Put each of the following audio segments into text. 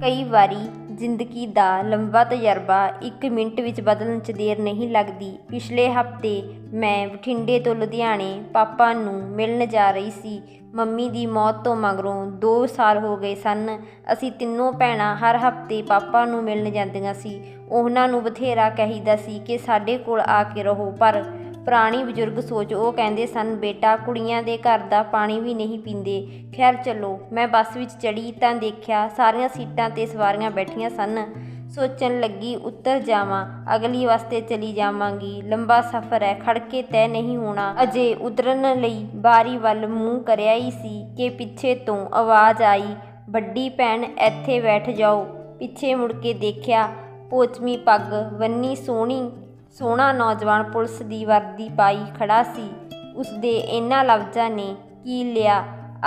ਕਈ ਵਾਰੀ ਜ਼ਿੰਦਗੀ ਦਾ ਲੰਬਾ ਤਜਰਬਾ ਇੱਕ ਮਿੰਟ ਵਿੱਚ ਬਦਲਣ 'ਚ ਦੇਰ ਨਹੀਂ ਲੱਗਦੀ। ਪਿਛਲੇ ਹਫ਼ਤੇ ਮੈਂ ਬਠਿੰਡੇ ਤੋਂ ਲੁਧਿਆਣੇ ਪਾਪਾ ਨੂੰ ਮਿਲਣ ਜਾ ਰਹੀ ਸੀ। ਮੰਮੀ ਦੀ ਮੌਤ ਤੋਂ ਮਗਰੋਂ 2 ਸਾਲ ਹੋ ਗਏ ਸਨ। ਅਸੀਂ ਤਿੰਨੋਂ ਭੈਣਾਂ ਹਰ ਹਫ਼ਤੇ ਪਾਪਾ ਨੂੰ ਮਿਲਣ ਜਾਂਦੀਆਂ ਸੀ। ਉਹਨਾਂ ਨੂੰ ਬਥੇਰਾ ਕਹੀਦਾ ਸੀ ਕਿ ਸਾਡੇ ਕੋਲ ਆ ਕੇ ਰਹੋ, ਪਰ ਪੁਰਾਣੀ ਬਜ਼ੁਰਗ ਸੋਚ, ਉਹ ਕਹਿੰਦੇ ਸਨ, ਬੇਟਾ, ਕੁੜੀਆਂ ਦੇ ਘਰ ਦਾ ਪਾਣੀ ਵੀ ਨਹੀਂ ਪੀਂਦੇ। ਖੈਰ, ਚਲੋ। ਮੈਂ ਬੱਸ ਵਿੱਚ ਚੜੀ ਤਾਂ ਦੇਖਿਆ ਸਾਰੀਆਂ ਸੀਟਾਂ 'ਤੇ ਸਵਾਰੀਆਂ ਬੈਠੀਆਂ ਸਨ। ਸੋਚਣ ਲੱਗੀ, ਉੱਤਰ ਜਾਵਾਂ। ਅਗਲੀ ਵਾਸਤੇ ਚਲੀ ਜਾਵਾਂਗੀ। ਲੰਬਾ ਸਫ਼ਰ ਹੈ ਖੜ ਕੇ ਤੈਅ ਨਹੀਂ ਹੋਣਾ। ਅਜੇ ਉਤਰਨ ਲਈ ਬਾਰੀ ਵੱਲ ਮੂੰਹ ਕਰਿਆ ਹੀ ਸੀ ਕਿ ਪਿੱਛੇ ਤੋਂ ਆਵਾਜ਼ ਆਈ, ਵੱਡੀ ਭੈਣ, ਇੱਥੇ ਬੈਠ ਜਾਓ। ਪਿੱਛੇ ਮੁੜ ਕੇ ਦੇਖਿਆ, ਪੋਚਮੀ ਪੱਗ, ਬੰਨੀ ਸੋਹਣੀ ਸੋਹਣਾ ਨੌਜਵਾਨ ਪੁਲਿਸ ਦੀ ਵਰਦੀ ਪਾਈ ਖੜਾ ਸੀ। ਉਸਦੇ ਇਹਨਾਂ ਲਫ਼ਜ਼ਾਂ ਨੇ ਕੀ ਲਿਆ?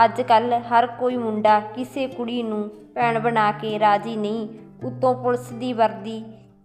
ਅੱਜ ਕੱਲ ਹਰ ਕੋਈ ਮੁੰਡਾ ਕਿਸੇ ਕੁੜੀ ਨੂੰ ਭੈਣ ਬਣਾ ਕੇ ਰਾਜੀ ਨਹੀਂ। ਉਤੋਂ ਪੁਲਿਸ ਦੀ ਵਰਦੀ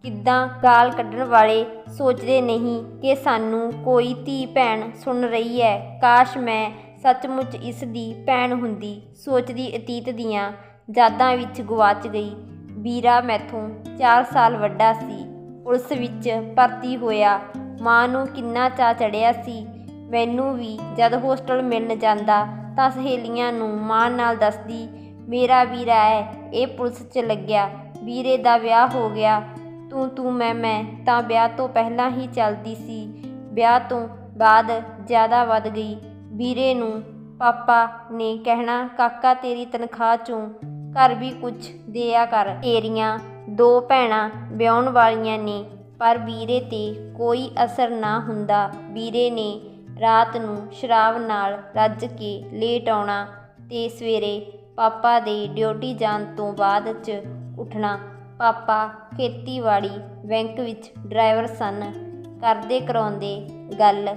ਕਿੱਦਾਂ ਗਾਲ ਕੱਢਣ ਵਾਲੇ ਸੋਚਦੇ ਨਹੀਂ ਕਿ ਸਾਨੂੰ ਕੋਈ ਧੀ ਭੈਣ ਸੁਣ ਰਹੀ ਹੈ। ਕਾਸ਼ ਮੈਂ ਸੱਚਮੁੱਚ ਇਸ ਦੀ ਭੈਣ ਹੁੰਦੀ, ਸੋਚਦੀ ਅਤੀਤ ਦੀਆਂ ਯਾਦਾਂ ਵਿੱਚ ਗਵਾਚ ਗਈ। ਵੀਰਾ ਮੈਥੋਂ 4 ਸਾਲ ਵੱਡਾ ਸੀ। ਪੁਲਿਸ ਵਿੱਚ ਭਰਤੀ ਹੋਇਆ। ਮਾਂ ਨੂੰ ਕਿੰਨਾ ਚਾਅ ਚੜਿਆ ਸੀ। ਮੈਨੂੰ ਵੀ ਜਦ ਹੋਸਟਲ ਮਿਲਣ ਜਾਂਦਾ ਤਾਂ ਸਹੇਲੀਆਂ ਨੂੰ ਮਾਂ ਨਾਲ ਦੱਸਦੀ, ਮੇਰਾ ਵੀਰਾ ਹੈ ਇਹ ਪੁਲਿਸ 'ਚ ਲੱਗਿਆ। ਵੀਰੇ ਦਾ ਵਿਆਹ ਹੋ ਗਿਆ। ਤੂੰ ਤੂੰ, ਮੈਂ ਮੈਂ ਤਾਂ ਵਿਆਹ ਤੋਂ ਪਹਿਲਾਂ ਹੀ ਚੱਲਦੀ ਸੀ। ਵਿਆਹ ਤੋਂ ਬਾਅਦ ਜ਼ਿਆਦਾ ਵੱਧ ਗਈ। ਵੀਰੇ ਨੂੰ, ਪਾਪਾ ਨੇ ਕਹਿਣਾ, ਕਾਕਾ ਤੇਰੀ ਤਨਖਾਹ ਚੋਂ ਘਰ ਵੀ ਕੁਝ ਦਿਆ ਕਰ, ਤੇਰੀਆਂ ਦੋ ਭੈਣਾਂ ਵਿਆਹੁਣ ਵਾਲੀਆਂ ਨੇ, ਪਰ ਵੀਰੇ ਤੇ ਕੋਈ ਅਸਰ ਨਾ ਹੁੰਦਾ। ਵੀਰੇ ਨੇ ਰਾਤ ਨੂੰ ਸ਼ਰਾਬ ਨਾਲ ਰੱਜ ਕੇ ਲੇਟ ਆਉਣਾ ਤੇ ਸਵੇਰੇ ਪਾਪਾ ਦੇ ਡਿਊਟੀ ਜਾਣ ਤੋਂ ਬਾਅਦ 'ਚ ਉੱਠਣਾ। ਪਾਪਾ ਖੇਤੀਬਾੜੀ ਬੈਂਕ ਵਿੱਚ ਡਰਾਈਵਰ ਸਨ। ਕਰਦੇ ਕਰਾਉਂਦੇ ਗੱਲ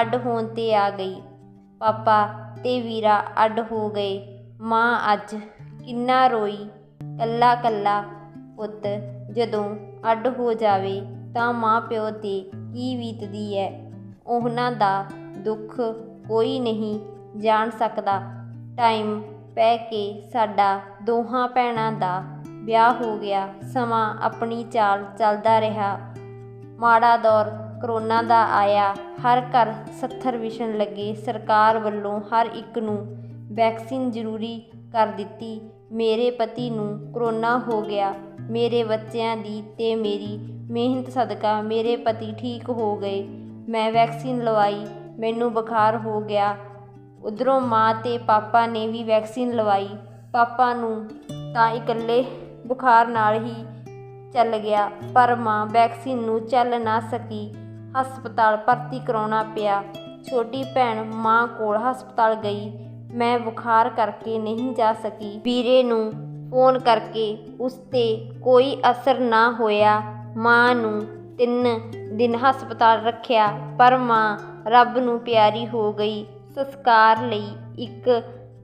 ਅੱਡ ਹੋਣ ਤੇ ਆ ਗਈ। ਪਾਪਾ ਤੇ ਵੀਰਾ ਅੱਡ ਹੋ ਗਏ। ਮਾਂ ਅੱਜ ਕਿੰਨਾ ਰੋਈ ਕੱਲਾ ਕੱਲਾ ਪੁੱਤ, ਜਦੋਂ ਅੱਡ ਹੋ ਜਾਵੇ ਤਾਂ ਮਾਂ ਪਿਓ ਤੇ ਕੀ ਬੀਤਦੀ ਹੈ ਉਹਨਾਂ ਦਾ ਦੁੱਖ ਕੋਈ ਨਹੀਂ ਜਾਣ ਸਕਦਾ। ਟਾਈਮ ਪੈ ਕੇ ਸਾਡਾ ਦੋਹਾਂ ਭੈਣਾਂ ਦਾ ਵਿਆਹ ਹੋ ਗਿਆ। ਸਮਾਂ ਆਪਣੀ ਚਾਲ ਚੱਲਦਾ ਰਿਹਾ। ਮਾੜਾ ਦੌਰ ਕਰੋਨਾ ਦਾ ਆਇਆ। ਹਰ ਘਰ 70 ਵਿਸ਼ਣ ਲੱਗੇ। ਸਰਕਾਰ ਵੱਲੋਂ ਹਰ ਇੱਕ ਨੂੰ ਵੈਕਸੀਨ ਜ਼ਰੂਰੀ ਕਰ ਦਿੱਤੀ। ਮੇਰੇ ਪਤੀ ਨੂੰ ਕਰੋਨਾ ਹੋ ਗਿਆ। ਮੇਰੇ ਬੱਚਿਆਂ ਦੀ ਤੇ ਮੇਰੀ ਮਿਹਨਤ ਸਦਕਾ ਮੇਰੇ ਪਤੀ ਠੀਕ ਹੋ ਗਏ। ਮੈਂ ਵੈਕਸੀਨ ਲਵਾਈ, ਮੈਨੂੰ ਬੁਖਾਰ ਹੋ ਗਿਆ। ਉਧਰੋਂ ਮਾਂ ਤੇ ਪਾਪਾ ਨੇ ਵੀ ਵੈਕਸੀਨ ਲਵਾਈ। ਪਾਪਾ ਨੂੰ ਤਾਂ ਇਕੱਲੇ ਬੁਖਾਰ ਨਾਲ ਹੀ ਚੱਲ ਗਿਆ, ਪਰ ਮਾਂ ਵੈਕਸੀਨ ਨੂੰ ਚੱਲ ਨਾ ਸਕੀ। ਹਸਪਤਾਲ ਭਰਤੀ ਕਰਾਉਣਾ ਪਿਆ। ਛੋਟੀ ਭੈਣ ਮਾਂ ਕੋਲ ਹਸਪਤਾਲ ਗਈ। ਮੈਂ ਬੁਖਾਰ ਕਰਕੇ ਨਹੀਂ ਜਾ ਸਕੀ। ਵੀਰੇ ਨੂੰ ਫੋਨ ਕਰਕੇ ਉਸ ਤੇ ਕੋਈ ਅਸਰ ਨਾ ਹੋਇਆ। ਮਾਂ ਨੂੰ ਤਿੰਨ ਦਿਨ ਹਸਪਤਾਲ ਰੱਖਿਆ, ਪਰ ਮਾਂ ਰੱਬ ਨੂੰ ਪਿਆਰੀ ਹੋ ਗਈ। ਸੰਸਕਾਰ ਲਈ 1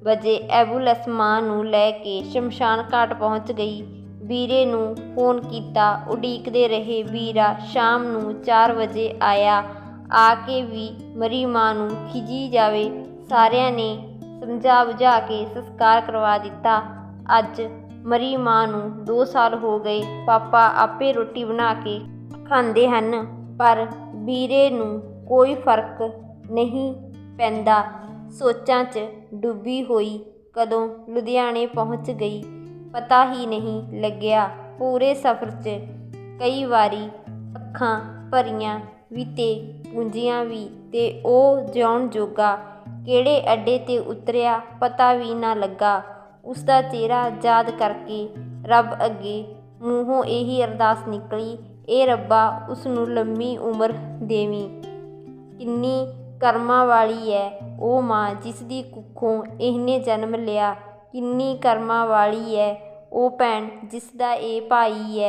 ਵਜੇ ਐਬੂਲੈਂਸ ਮਾਂ ਨੂੰ ਲੈ ਕੇ ਸ਼ਮਸ਼ਾਨ ਘਾਟ ਪਹੁੰਚ ਗਈ। ਵੀਰੇ ਨੂੰ ਫੋਨ ਕੀਤਾ। ਉਡੀਕਦੇ ਰਹੇ ਵੀਰਾ। ਸ਼ਾਮ ਨੂੰ 4 ਵਜੇ ਆਇਆ। ਆ ਕੇ ਵੀ ਮਰੀ ਮਾਂ ਨੂੰ ਖਿਜੀ ਜਾਵੇ। ਸਾਰਿਆਂ ਨੇ ਸਮਝਾ ਬੁਝਾ ਕੇ ਸੰਸਕਾਰ ਕਰਵਾ ਦਿੱਤਾ। ਅੱਜ ਮਰੀ ਮਾਂ ਨੂੰ 2 ਸਾਲ ਹੋ ਗਏ ਪਾਪਾ ਆਪੇ ਰੋਟੀ ਬਣਾ ਕੇ ਖਾਂਦੇ ਹਨ, ਪਰ ਵੀਰੇ ਨੂੰ ਕੋਈ ਫ਼ਰਕ ਨਹੀਂ ਪੈਂਦਾ। ਸੋਚਾਂ 'ਚ ਡੁੱਬੀ ਹੋਈ ਕਦੋਂ ਲੁਧਿਆਣੇ ਪਹੁੰਚ ਗਈ, ਪਤਾ ਹੀ ਨਹੀਂ ਲੱਗਿਆ। ਪੂਰੇ ਸਫ਼ਰ 'ਚ ਕਈ ਵਾਰੀ ਅੱਖਾਂ ਭਰੀਆਂ ਵੀ ਤੇ ਪੂੰਜੀਆਂ ਵੀ ਤੇ ਉਹ ਜਿਉਣ ਜੋਗਾ ਕਿਹੜੇ ਅੱਡੇ ਤੇ ਉਤਰਿਆ ਪਤਾ ਵੀ ਨਾ ਲੱਗਾ। ਉਸ ਦਾ ਚਿਹਰਾ ਯਾਦ ਕਰਕੇ ਰੱਬ ਅੱਗੇ ਮੂੰਹੋਂ ਇਹੀ ਅਰਦਾਸ ਨਿਕਲੀ, ਏ ਰੱਬਾ ਉਸ ਨੂੰ ਲੰਮੀ ਉਮਰ ਦੇਵੀਂ। ਕਿੰਨੀ ਕਰਮਾਂ ਵਾਲੀ ਹੈ ਉਹ ਮਾਂ ਜਿਸ ਦੀ ਕੁੱਖੋਂ ਇਹਨੇ ਜਨਮ ਲਿਆ। ਕਿੰਨੀ ਕਰਮਾਂ ਵਾਲੀ ਹੈ ਉਹ ਭੈਣ ਜਿਸ ਦਾ ਇਹ ਭਾਈ ਹੈ